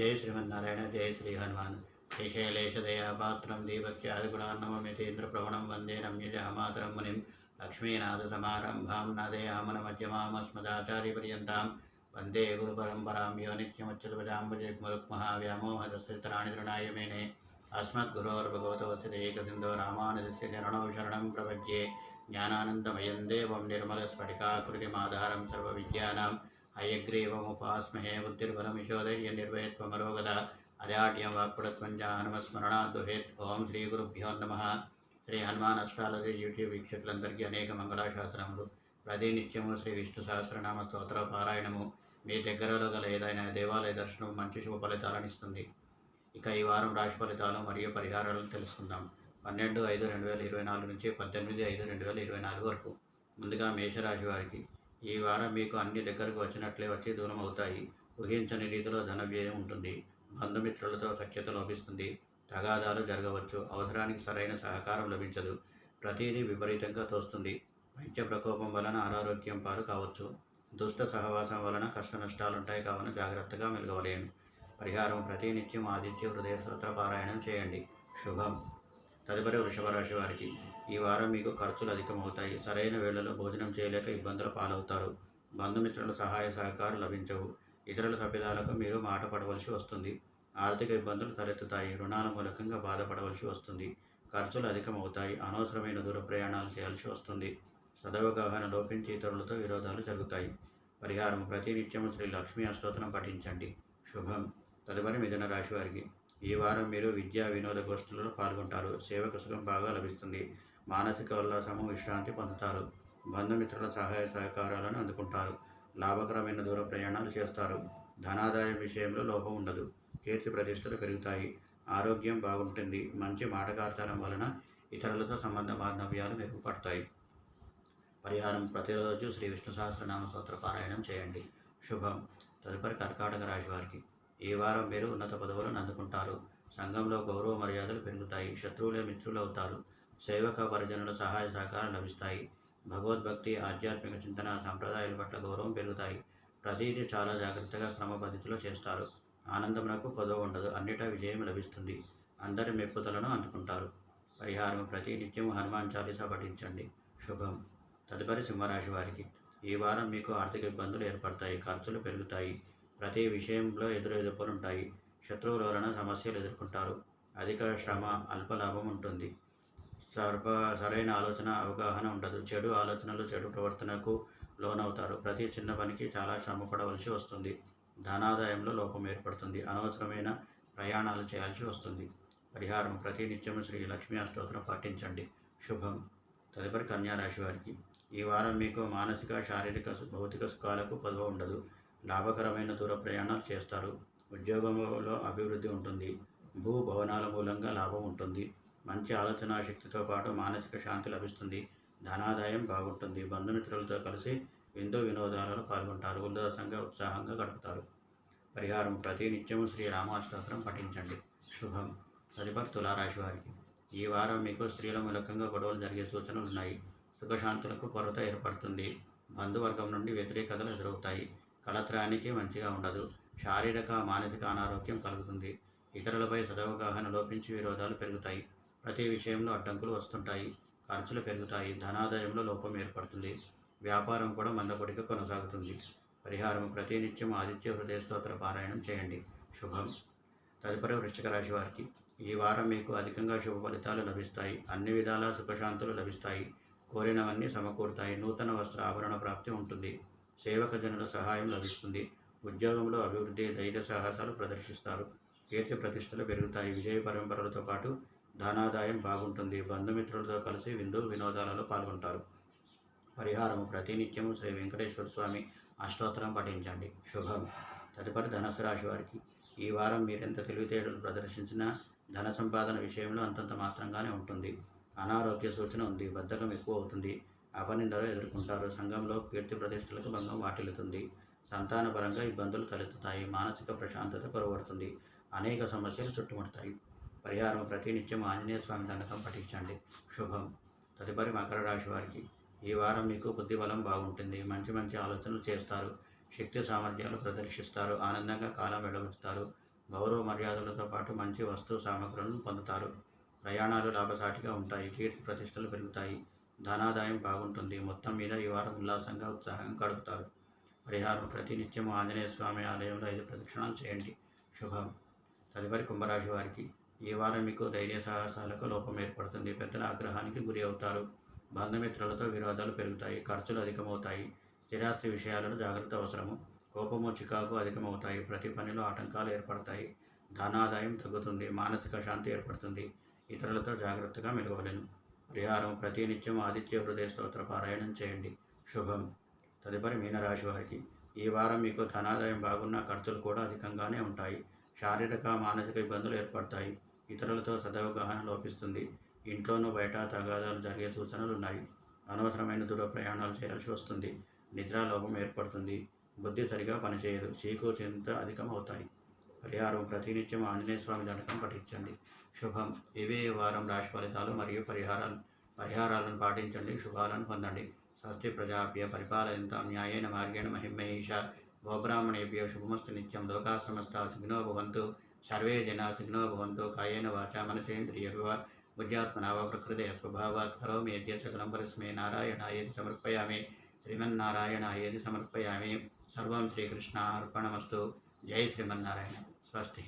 జయ శ్రీమన్నారాయణ జయ శ్రీ హనుమాన్ శ్రీశైలేశదయాపాత్రం దీపత్యాదిగుణాన్నమమితేంద్ర ప్రవణం వందే నమ్యజామాతరం మునిం లక్ష్మీనాథసమారంభాం నాదయామనమధ్యమామస్మదాచార్యపర్యంతాం వందే గురుపరంపరాం యో నిత్యమచ్యుతపదాంబుజగ్మరుక్మహావ్యామోహదస్థితరాణి తృణాయ మేనే अस्मद्गुरोर्भगवतोऽस्यदेकसिन्धो रामानुजस्य चरणौ शरणं प्रपद्ये ज्ञानानन्दमयं देवं निर्मलस्फटिकाकृतिमाधारं सर्वविद्यानां అయగ్రీవముపాస్మహే బుద్ధిర్బలమిశోధైర్య నిర్వయత్వమరోగద అజాడ్యం వాక్పుడత్వం జాహనుమస్మరణాద్దుహేత్ ఓం శ్రీ గురుభ్యో నమ. శ్రీ హనుమాన్ అష్టాలజీ యూట్యూబ్ వీక్షకులందరికీ అనేక మంగళాశాసనములు. ప్రతినిత్యము శ్రీ విష్ణు సహస్రనామ స్తోత్ర పారాయణము. మీ దగ్గరలో గల ఏదైనా దేవాలయ దర్శనం మంచి శుభ ఫలితాలను ఇస్తుంది. ఇక ఈ వారం రాశి ఫలితాలు మరియు పరిహారాలను తెలుసుకుందాం. పన్నెండు ఐదు రెండు వేల ఇరవై నాలుగు నుంచి పద్దెనిమిది ఐదు రెండు వేల ఇరవై నాలుగు వరకు. ముందుగా మేషరాశి వారికి ఈ వారం మీకు అన్ని దగ్గరకు వచ్చినట్లే వచ్చి దూరం అవుతాయి ఊహించని రీతిలో ధన వ్యయం ఉంటుంది. బంధుమిత్రులతో సఖ్యత లోపిస్తుంది. తగాదాలు జరగవచ్చు. అవసరానికి సరైన సహకారం లభించదు. ప్రతిదీ విపరీతంగా తోస్తుంది. వైద్య ప్రకోపం వలన అనారోగ్యం పాలు కావచ్చు. దుష్ట సహవాసం వలన కష్ట నష్టాలుంటాయి కావున జాగ్రత్తగా మెలగవలేను. పరిహారం ప్రతినిత్యం ఆదిత్య హృదయ స్తోత్ర పారాయణం చేయండి. శుభం. తదుపరి వృషభ రాశి వారికి. ఈ వారం మీకు ఖర్చులు అధికమవుతాయి. సరైన వేళలో భోజనం చేయలేక ఇబ్బందుల పాలవుతారు. బంధుమిత్రుల సహాయ సహకారం లభించవు. ఇతరుల తప్పిదాలకు మీరు మాట పడవలసి వస్తుంది. ఆర్థిక ఇబ్బందులు తలెత్తుతాయి. రుణాల మూలకంగా బాధపడవలసి వస్తుంది. ఖర్చులు అధికమవుతాయి. అనవసరమైన దూర ప్రయాణాలు చేయాల్సి వస్తుంది. సదవగాహన లోపించి ఇతరులతో విరోధాలు జరుగుతాయి. పరిహారం. ప్రతినిత్యం శ్రీ లక్ష్మీ అష్టోత్తరం పఠించండి. శుభం. తదుపరి మిథున రాశి వారికి ఈ వారం మీరు విద్యా వినోద గోష్ఠులలో పాల్గొంటారు. సేవకు సుఖం బాగా లభిస్తుంది. మానసిక ఉల్లాసము విశ్రాంతి పొందుతారు. బంధుమిత్రుల సహాయ సహకారాలను అందుకుంటారు. లాభకరమైన దూర ప్రయాణాలు చేస్తారు. ధనాదాయం విషయంలో లోపం ఉండదు. కీర్తి ప్రతిష్టలు పెరుగుతాయి. ఆరోగ్యం బాగుంటుంది. మంచి మాటకార్తనం వలన ఇతరులతో సంబంధ బాంధవ్యాలు మెరుగుపడతాయి. పరిహారం ప్రతిరోజు శ్రీ విష్ణు సహస్రనామ స్తోత్ర పారాయణం చేయండి. శుభం. తదుపరి కర్కాటక రాశి వారికి. ఈ వారం మీరు ఉన్నత పదవులను అందుకుంటారు. సంఘంలో గౌరవ మర్యాదలు పెరుగుతాయి. శత్రువులే మిత్రులు అవుతారు సేవక పరిజనుల సహాయ సహకారం లభిస్తాయి. భగవద్భక్తి ఆధ్యాత్మిక చింతన సంప్రదాయాల పట్ల గౌరవం పెరుగుతాయి. ప్రతిదీ చాలా జాగ్రత్తగా క్రమ పద్ధతిలో చేస్తారు. ఆనందమునకు కొదవ ఉండదు. అన్నిటా విజయం లభిస్తుంది. అందరి మెప్పుదలను అందుకుంటారు. పరిహారం ప్రతి నిత్యం హనుమాన్ చాలీసా పఠించండి. శుభం. తదుపరి సింహరాశి వారికి. ఈ వారం మీకు ఆర్థిక ఇబ్బందులు ఏర్పడతాయి. ఖర్చులు పెరుగుతాయి. ప్రతి విషయంలో ఎదురు ఎదుర్కొనుంటాయి. శత్రువుల వలన సమస్యలు ఎదుర్కొంటారు. అధిక శ్రమ అల్ప లాభం ఉంటుంది. సర్వ సరైన ఆలోచన అవగాహన ఉండదు. చెడు ఆలోచనలు చెడు ప్రవర్తనకు లోనవుతారు. ప్రతి చిన్న పనికి చాలా శ్రమ పడవలసి వస్తుంది. ధనాదాయంలో లోపం ఏర్పడుతుంది. అనవసరమైన ప్రయాణాలు చేయాల్సి వస్తుంది. పరిహారం ప్రతి నిత్యం శ్రీ లక్ష్మీ అష్టోత్తరం పాటించండి. శుభం. తదుపరి కన్యారాశి వారికి. ఈ వారం మీకు మానసిక శారీరక భౌతిక సుఖాలకు పదవ ఉండదు. లాభకరమైన దూర ప్రయాణాలు చేస్తారు. ఉద్యోగంలో అభివృద్ధి ఉంటుంది. భూ భవనాల మూలంగా లాభం ఉంటుంది. మంచి ఆలోచన శక్తితో పాటు మానసిక శాంతి లభిస్తుంది. ధనాదాయం బాగుంటుంది. బంధుమిత్రులతో కలిసి విందు వినోదాలలో పాల్గొంటారు. ఉల్లాసంగా ఉత్సాహంగా గడుపుతారు. పరిహారం ప్రతి నిత్యము శ్రీ రామాష్టోత్రం పఠించండి. శుభం. తదుపరి తులారాశి వారికి. ఈ వారం మీకు స్త్రీల మూలకంగా గొడవలు జరిగే సూచనలు ఉన్నాయి. సుఖశాంతులకు కొరత ఏర్పడుతుంది. బంధువర్గం నుండి వ్యతిరేకతలు ఎదురవుతాయి. కళత్రానికి మంచిగా ఉండదు. శారీరక మానసిక అనారోగ్యం కలుగుతుంది. ఇతరులపై సదవగాహన లోపించి విరోధాలు పెరుగుతాయి. ప్రతి విషయంలో అడ్డంకులు వస్తుంటాయి. ఖర్చులు పెరుగుతాయి. ధనాదాయంలో లోపం ఏర్పడుతుంది. వ్యాపారం కూడా మందపడిగా కొనసాగుతుంది. పరిహారం ప్రతినిత్యం ఆదిత్య హృదయ స్తోత్ర పారాయణం చేయండి. శుభం. తదుపరి వృశ్చిక రాశి వారికి ఈ వారం మీకు అధికంగా శుభ ఫలితాలు లభిస్తాయి. అన్ని విధాల సుఖశాంతులు లభిస్తాయి. కోరినవన్నీ సమకూరుతాయి. నూతన వస్త్ర ఆభరణ ప్రాప్తి ఉంటుంది. సేవక జనుల సహాయం లభిస్తుంది. ఉద్యోగంలో అభివృద్ధి ధైర్య సాహసాలు ప్రదర్శిస్తారు. కీర్తి ప్రతిష్టలు పెరుగుతాయి. విజయ పరంపరలతో పాటు ధనాదాయం బాగుంటుంది. బంధుమిత్రులతో కలిసి విందు వినోదాలలో పాల్గొంటారు. పరిహారము ప్రతినిత్యము శ్రీ వెంకటేశ్వర స్వామి అష్టోత్తరం పఠించండి. శుభం. తదుపరి ధనసు రాశి వారికి ఈ వారం మీరెంత తెలివితేటలు ప్రదర్శించినా ధన సంపాదన విషయంలో అంతంత మాత్రంగానే ఉంటుంది. అనారోగ్య సూచన ఉంది. బద్ధకం ఎక్కువ అవుతుంది. అపనిందలు ఎదుర్కొంటారు. సంఘంలో కీర్తి ప్రతిష్టలకు భంగం వాటిల్లుతుంది. సంతానపరంగా ఇబ్బందులు తలెత్తుతాయి. మానసిక ప్రశాంతత కొరవడుతుంది అనేక సమస్యలు చుట్టుముడతాయి. పరిహారం ప్రతినిత్యం ఆంజనేయ స్వామి దండకం పఠించండి. శుభం. తదుపరి మకర రాశి వారికి ఈ వారం మీకు బుద్ధిబలం బాగుంటుంది. మంచి మంచి ఆలోచనలు చేస్తారు. శక్తి సామర్థ్యాలు ప్రదర్శిస్తారు. ఆనందంగా కాలం వెళ్ళగొచ్చుతారు గౌరవ మర్యాదలతో పాటు మంచి వస్తు సామగ్రులను పొందుతారు. ప్రయాణాలు లాభసాటిగా ఉంటాయి. కీర్తి ప్రతిష్టలు పెరుగుతాయి. ధనాదాయం బాగుంటుంది. మొత్తం మీద ఈ వారం ఉల్లాసంగా ఉత్సాహంగా గడుపుతారు. పరిహారం ప్రతినిత్యం ఆంజనేయ స్వామి ఆలయంలో ఐదు ప్రదక్షిణాలు చేయండి. శుభం. తదుపరి కుంభరాశి వారికి ఈ వారం మీకు ధైర్య సాహసాలకు లోపం ఏర్పడుతుంది. పెద్దల ఆగ్రహానికి గురి అవుతారు. బంధుమిత్రులతో విరోధాలు పెరుగుతాయి. ఖర్చులు అధికమవుతాయి. స్థిరాస్తి విషయాలలో జాగ్రత్త అవసరము. కోపము చికాకు అధికమవుతాయి. ప్రతి పనిలో ఆటంకాలు ఏర్పడతాయి. ధనాదాయం తగ్గుతుంది. మానసిక శాంతి ఏర్పడుతుంది. ఇతరులతో జాగ్రత్తగా మెలగవలేను పరిహారం ప్రతినిత్యం ఆదిత్య హృదయ స్తోత్ర పారాయణం చేయండి. శుభం. తదుపరి మీనరాశి వారికి ఈ వారం మీకు ధనాదాయం బాగున్న ఖర్చులు కూడా అధికంగానే ఉంటాయి. శారీరక మానసిక ఇబ్బందులు ఏర్పడతాయి. ఇతరులతో సదవగాహన లోపిస్తుంది. ఇంట్లోనూ బయట తగాదాలు జరిగే సూచనలు ఉన్నాయి. అనవసరమైన దూర ప్రయాణాలు చేయాల్సి వస్తుంది. నిద్రాలోపం ఏర్పడుతుంది. బుద్ధి సరిగా పనిచేయదు. చీకు చింత అధికం అవుతాయి పరిహారం ప్రతినిత్యం ఆంజనేయ స్వామి దండకం పఠించండి. శుభం. ఇవే వారం రాశి ఫలితాలు మరియు పరిహారాలు. పరిహారాలను పాటించండి శుభాలను పొందండి. స్వస్తి ప్రజాభ్య పరిపాలయంతాం న్యాయేన మార్గేణ మహిమహేష. గోబ్రాహ్మణేభ్య శుభమస్తు నిత్యం. లోకా సమస్త సుఖినో భవంతు. సర్వే జనా సుఖినో భవంతు. కాయేన వాచా మనసేంద్రియర్వ బుద్ధ్యాత్మనా వా ప్రకృతే స్వభావాత్ కరోమి యజ్ఞ సకలం పరస్మే నారాయణాయేది సమర్పయామి. శ్రీమన్నారాయణాయేది సమర్పయామి. సర్వం శ్రీకృష్ణ అర్పణమస్తు జై శ్రీమన్నారాయణ స్వస్తి